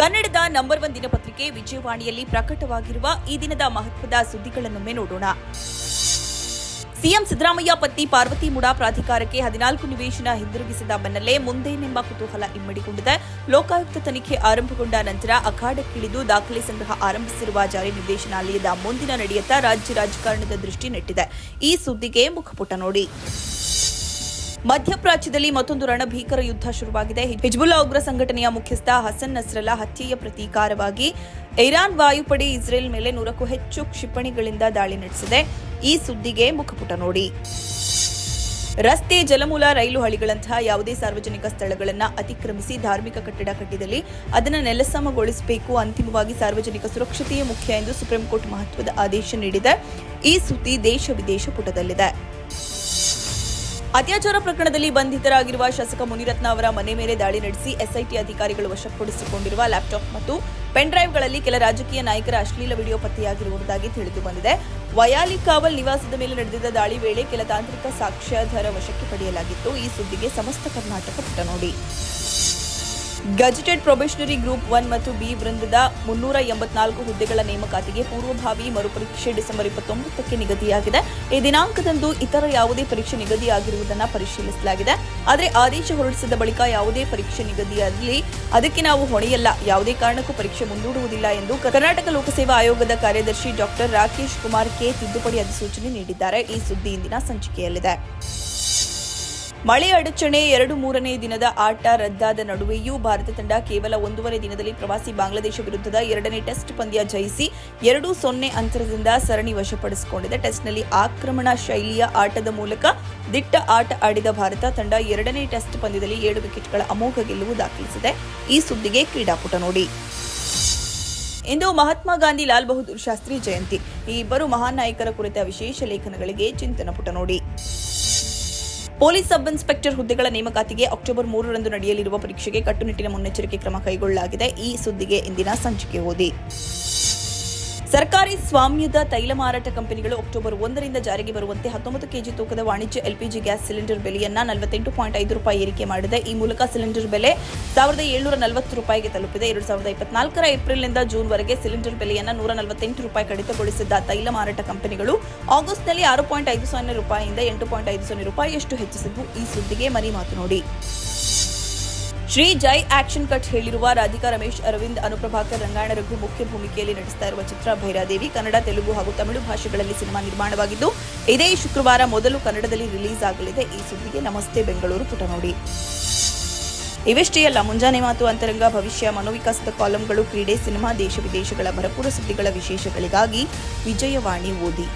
ಕನ್ನಡದ number one ದಿನಪತ್ರಿಕೆ ವಿಜಯವಾಣಿಯಲ್ಲಿ ಪ್ರಕಟವಾಗಿರುವ ಈ ದಿನದ ಮಹತ್ವದ ಸುದ್ದಿಗಳನ್ನೊಮ್ಮೆ ನೋಡೋಣ. ಸಿಎಂ ಸಿದ್ದರಾಮಯ್ಯ ಪತ್ನಿ ಪಾರ್ವತಿ ಮುಡಾ ಪ್ರಾಧಿಕಾರಕ್ಕೆ ಹದಿನಾಲ್ಕು ನಿವೇಶನ ಹಿಂದಿರುಗಿಸಿದ ಬೆನ್ನಲ್ಲೇ ಮುಂದೇನೆಂಬ ಕುತೂಹಲ ಇಮ್ಮಡಿಕೊಂಡಿದೆ. ಲೋಕಾಯುಕ್ತ ತನಿಖೆ ಆರಂಭಗೊಂಡ ನಂತರ ಅಖಾಡಕ್ಕಿಳಿದು ದಾಖಲೆ ಸಂಗ್ರಹ ಆರಂಭಿಸಿರುವ ಜಾರಿ ನಿರ್ದೇಶನಾಲಯದ ಮುಂದಿನ ನಡೆಯತ್ತ ರಾಜ್ಯ ರಾಜಕಾರಣದ ದೃಷ್ಟಿ ನೆಟ್ಟಿದೆ. ಈ ಸುದ್ದಿಗೆ ಮುಖಪುಟ ನೋಡಿ. ಮಧ್ಯಪ್ರಾಚ್ಯದಲ್ಲಿ ಮತ್ತೊಂದು ರಣಭೀಕರ ಯುದ್ಧ ಶುರುವಾಗಿದೆ. ಹಿಜ್ಬುಲ್ಲಾ ಉಗ್ರ ಸಂಘಟನೆಯ ಮುಖ್ಯಸ್ಥ ಹಸನ್ ನಸ್ರಲ್ಲಾ ಹತ್ಯೆಯ ಪ್ರತೀಕಾರವಾಗಿ ಇರಾನ್ ವಾಯುಪಡೆ ಇಸ್ರೇಲ್ ಮೇಲೆ ನೂರಕ್ಕೂ ಹೆಚ್ಚು ಕ್ಷಿಪಣಿಗಳಿಂದ ದಾಳಿ ನಡೆಸಿದೆ. ಈ ಸುದ್ದಿಗೆ ಮುಖಪುಟ ನೋಡಿ. ರಸ್ತೆ, ಜಲಮೂಲ, ರೈಲು ಹಳಿಗಳಂತಹ ಯಾವುದೇ ಸಾರ್ವಜನಿಕ ಸ್ಥಳಗಳನ್ನು ಅತಿಕ್ರಮಿಸಿ ಧಾರ್ಮಿಕ ಕಟ್ಟಡ ಕಟ್ಟಿದಲ್ಲಿ ಅದನ್ನು ನೆಲಸಮಗೊಳಿಸಬೇಕು, ಅಂತಿಮವಾಗಿ ಸಾರ್ವಜನಿಕ ಸುರಕ್ಷತೆಯೇ ಮುಖ್ಯ ಎಂದು ಸುಪ್ರೀಂ ಕೋರ್ಟ್ ಮಹತ್ವದ ಆದೇಶ ನೀಡಿದೆ. ಈ ಸುದ್ದಿ ದೇಶ ವಿದೇಶ ಪುಟದಲ್ಲಿದೆ. ಅತ್ಯಾಚಾರ ಪ್ರಕರಣದಲ್ಲಿ ಬಂಧಿತರಾಗಿರುವ ಶಾಸಕ ಮುನಿರತ್ನ ಅವರ ಮನೆ ಮೇಲೆ ದಾಳಿ ನಡೆಸಿ ಎಸ್ಐಟಿ ಅಧಿಕಾರಿಗಳು ವಶಪಡಿಸಿಕೊಂಡಿರುವ ಲ್ಯಾಪ್ಟಾಪ್ ಮತ್ತು ಪೆನ್ ಡ್ರೈವ್ಗಳಲ್ಲಿ ಕೆಲ ರಾಜಕೀಯ ನಾಯಕರ ಅಶ್ಲೀಲ ವಿಡಿಯೋ ಪತ್ತೆಯಾಗಿರುವುದಾಗಿ ತಿಳಿದು ಬಂದಿದೆ. ವಯಾಲಿ ಕಾವಲ್ ನಿವಾಸದ ಮೇಲೆ ನಡೆದಿದ್ದ ದಾಳಿ ವೇಳೆ ಕೆಲ ತಾಂತ್ರಿಕ ಸಾಕ್ಷ್ಯಾಧಾರ ವಶಕ್ಕೆ ಪಡೆಯಲಾಗಿತ್ತು. ಈ ಸುದ್ದಿಗೆ ಸಮಸ್ತ ಕರ್ನಾಟಕ ಪುಟ ನೋಡಿ. ಗಜೆಟೆಡ್ ಪ್ರೊಬೆಷನರಿ ಗ್ರೂಪ್ ಒನ್ ಮತ್ತು ಬಿ ವೃಂದದ ಮುನ್ನೂರ ಎಂಬತ್ನಾಲ್ಕು ಹುದ್ದೆಗಳ ನೇಮಕಾತಿಗೆ ಪೂರ್ವಭಾವಿ ಮರುಪರೀಕ್ಷೆ ಡಿಸೆಂಬರ್ ಇಪ್ಪತ್ತೊಂಬತ್ತಕ್ಕೆ ನಿಗದಿಯಾಗಿದೆ. ಈ ದಿನಾಂಕದಂದು ಇತರ ಯಾವುದೇ ಪರೀಕ್ಷೆ ನಿಗದಿಯಾಗಿರುವುದನ್ನು ಪರಿಶೀಲಿಸಲಾಗಿದೆ. ಆದರೆ ಆದೇಶ ಹೊರಡಿಸಿದ ಬಳಿಕ ಯಾವುದೇ ಪರೀಕ್ಷೆ ನಿಗದಿಯಾಗಲಿ ಅದಕ್ಕೆ ನಾವು ಹೊಣೆಯಲ್ಲ. ಯಾವುದೇ ಕಾರಣಕ್ಕೂ ಪರೀಕ್ಷೆ ಮುಂದೂಡುವುದಿಲ್ಲ ಎಂದು ಕರ್ನಾಟಕ ಲೋಕಸೇವಾ ಆಯೋಗದ ಕಾರ್ಯದರ್ಶಿ ಡಾಕ್ಟರ್ ರಾಕೇಶ್ ಕುಮಾರ್ ಕೆ ತಿದ್ದುಪಡಿ ಅಧಿಸೂಚನೆ ನೀಡಿದ್ದಾರೆ. ಈ ಸುದ್ದಿ ಇಂದಿನ ಸಂಚಿಕೆಯಲ್ಲಿದೆ. ಮಳೆ ಅಡಚಣೆ ಎರಡು ಮೂರನೇ ದಿನದ ಆಟ ರದ್ದಾದ ನಡುವೆಯೂ ಭಾರತ ತಂಡ ಕೇವಲ ಒಂದೂವರೆ ದಿನದಲ್ಲಿ ಪ್ರವಾಸಿ ಬಾಂಗ್ಲಾದೇಶ ವಿರುದ್ಧದ ಎರಡನೇ ಟೆಸ್ಟ್ ಪಂದ್ಯ ಜಯಿಸಿ ಎರಡು ಸೊನ್ನೆ ಅಂತರದಿಂದ ಸರಣಿ ವಶಪಡಿಸಿಕೊಂಡಿದೆ. ಟೆಸ್ಟ್ನಲ್ಲಿ ಆಕ್ರಮಣ ಶೈಲಿಯ ಆಟದ ಮೂಲಕ ದಿಟ್ಟ ಆಟ ಆಡಿದ ಭಾರತ ತಂಡ ಎರಡನೇ ಟೆಸ್ಟ್ ಪಂದ್ಯದಲ್ಲಿ ಏಳು ವಿಕೆಟ್ಗಳ ಅಮೋಘ ಗೆಲುವು ದಾಖಲಿಸಿದೆ. ಈ ಸುದ್ದಿಗೆ ಕ್ರೀಡಾಪುಟ ನೋಡಿ. ಇಂದು ಮಹಾತ್ಮ ಗಾಂಧಿ ಲಾಲ್ ಬಹದ್ದೂರ್ ಶಾಸ್ತ್ರಿ ಜಯಂತಿ. ಈ ಇಬ್ಬರು ಮಹಾನ್ ನಾಯಕರ ಕುರಿತ ವಿಶೇಷ ಲೇಖನಗಳಿಗೆ ಚಿಂತನ ಪುಟ ನೋಡಿ. ಪೊಲೀಸ್ ಸಬ್ ಇನ್ಸ್ಪೆಕ್ಟರ್ ಹುದ್ದೆಗಳ ನೇಮಕಾತಿಗೆ ಅಕ್ಟೋಬರ್ ಮೂರರಂದು ನಡೆಯಲಿರುವ ಪರೀಕ್ಷೆಗೆ ಕಟ್ಟುನಿಟ್ಟಿನ ಮುನ್ನೆಚ್ಚರಿಕೆ ಕ್ರಮ ಕೈಗೊಳ್ಳಲಾಗಿದೆ. ಈ ಸುದ್ದಿಗೆ ಇಂದಿನ ಸಂಚಿಕೆ ಓದಿ. ಸರ್ಕಾರಿ ಸ್ವಾಮ್ಯದ ತೈಲ ಮಾರಾಟ ಕಂಪನಿಗಳು ಅಕ್ಟೋಬರ್ ಒಂದರಿಂದ ಜಾರಿಗೆ ಬರುವಂತೆ ಹತ್ತೊಂಬತ್ತು ಕೆಜಿ ತೂಕದ ವಾಣಿಜ್ಯ ಎಲ್ಪಿಜಿ ಗ್ಯಾಸ್ ಸಿಲಿಂಡರ್ ಬೆಲೆಯನ್ನ ನಲವತ್ತೆಂಟು ಪಾಯಿಂಟ್ ಐದು ರೂಪಾಯಿ ಏರಿಕೆ ಮಾಡಿದೆ. ಈ ಮೂಲಕ ಸಿಲಿಂಡರ್ ಬೆಲೆ ಸಾವಿರದ ಏಳ್ನೂರ ನಲವತ್ತು ರೂಪಾಯಿಗೆ ತಲುಪಿದೆ. ಎರಡು ಸಾವಿರದ ಇಪ್ಪತ್ನಾಲ್ಕರ ಏಪ್ರಿಲ್ನಿಂದ ಜೂನ್ವರೆಗೆ ಸಿಲಿಂಡರ್ ಬೆಲೆಯನ್ನು ನೂರ ನಲವತ್ತೆಂಟು ರೂಪಾಯಿ ಕಡಿತಗೊಳಿಸಿದ್ದ ತೈಲ ಮಾರಾಟ ಕಂಪನಿಗಳು ಆಗಸ್ಟ್ನಲ್ಲಿ ಆರು ಪಾಯಿಂಟ್ ಐದು ಸೊನ್ನೆ ರೂಪಾಯಿಯಿಂದ ಎಂಟು ಪಾಯಿಂಟ್ ಐದು ಸೊನ್ನೆ ರೂಪಾಯಿಯಷ್ಟು ಹೆಚ್ಚಿಸಿದ್ದು. ಈ ಸುದ್ದಿಗೆ ಮರಿ ಮಾತು ನೋಡಿ. ಶ್ರೀ ಜೈ ಆಕ್ಷನ್ ಕಟ್ ಹೇಳಿರುವ ರಾಧಿಕಾ ರಮೇಶ್, ಅರವಿಂದ್, ಅನುಪ್ರಭಾಕರ್, ರಂಗಾಯಣ ರಘು ಮುಖ್ಯ ಭೂಮಿಕೆಯಲ್ಲಿ ನಟಿಸ್ತಾ ಇರುವ ಚಿತ್ರ ಭೈರಾದೇವಿ ಕನ್ನಡ, ತೆಲುಗು ಹಾಗೂ ತಮಿಳು ಭಾಷೆಗಳಲ್ಲಿ ಸಿನಿಮಾ ನಿರ್ಮಾಣವಾಗಿದ್ದು, ಇದೇ ಶುಕ್ರವಾರ ಮೊದಲು ಕನ್ನಡದಲ್ಲಿ ರಿಲೀಸ್ ಆಗಲಿದೆ. ಈ ಸುದ್ದಿಗೆ ನಮಸ್ತೆ, ಬೆಂಗಳೂರು ಪುಟ ನೋಡಿ. ಇವೆಷ್ಟೇ ಅಲ್ಲ, ಮುಂಜಾನೆ ಮಾತು ಅಂತರಂಗ, ಭವಿಷ್ಯ, ಮನೋವಿಕಾಸದ ಕಾಲಂಗಳು, ಕ್ರೀಡೆ, ಸಿನಿಮಾ, ದೇಶ ವಿದೇಶಗಳ ಭರಪೂರ ಸುದ್ದಿಗಳ ವಿಶೇಷಗಳಿಗಾಗಿ ವಿಜಯವಾಣಿ ಓದಿ.